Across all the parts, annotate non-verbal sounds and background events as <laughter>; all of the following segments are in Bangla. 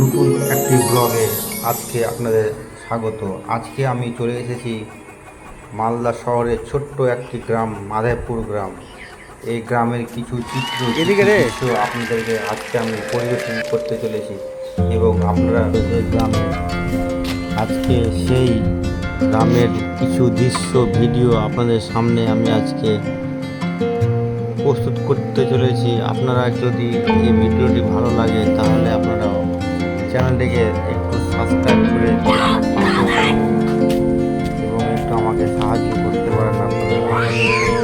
নতুন একটি ব্লগে আজকে আপনাদের স্বাগত। আজকে আমি চলে এসেছি মালদা শহরের ছোট্ট একটি গ্রাম মাধবপুর গ্রাম। এই গ্রামের কিছু চিত্র এদিকে আপনাদেরকে আজকে আমি পরিবেশন করতে চলেছি এবং আপনারা এই গ্রামে আজকে সেই গ্রামের কিছু দৃশ্য ভিডিও আপনাদের সামনে আমি আজকে প্রস্তুত করতে চলেছি। আপনারা যদি এই ভিডিওটি ভালো লাগে তাহলে আপনারা চ্যানেলটিকে একটু সাবস্ক্রাইব করে <gasps> এবং একটু আমাকে সাহায্য করতে পারেন আপনারা।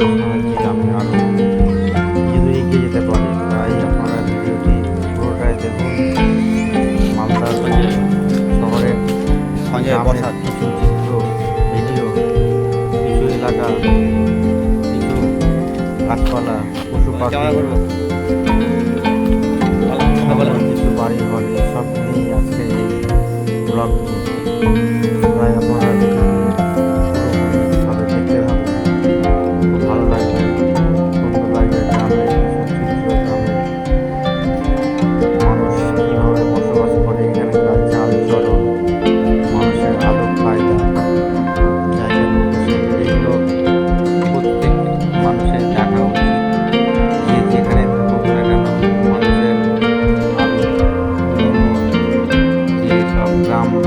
আপনাদের আমি আরও কিছু এগিয়ে যেতে পারি তাই আপনারা ভিডিওটি পুরোটাই দেখুন। মালদা শহরের গ্রামের। কিছু চিত্র ভিডিও কিছু এলাকা কিছু গাছপালা পশু পাখি বাড়ি ঘর সব নিয়েই আজকে এই ব্লগটি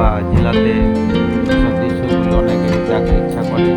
বা জেলাতে সব দৃশ্যগুলো অনেকে দেখার ইচ্ছা করে।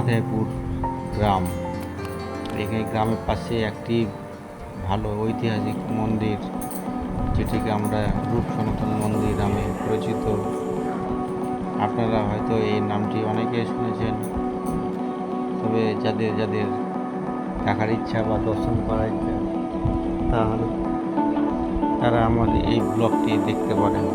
মাধেপুর গ্রাম। এই গ্রামের পাশে একটি ভালো ঐতিহাসিক মন্দির, যেটিকে আমরা রূপ সনাতন মন্দির নামে পরিচিত। আপনারা হয়তো এই নামটি অনেকে শুনেছেন, তবে যাদের যাদের দেখার ইচ্ছা বা দর্শন করার ইচ্ছা, তাহলে তারা আমাদের এই ব্লগটি দেখতে পারেন।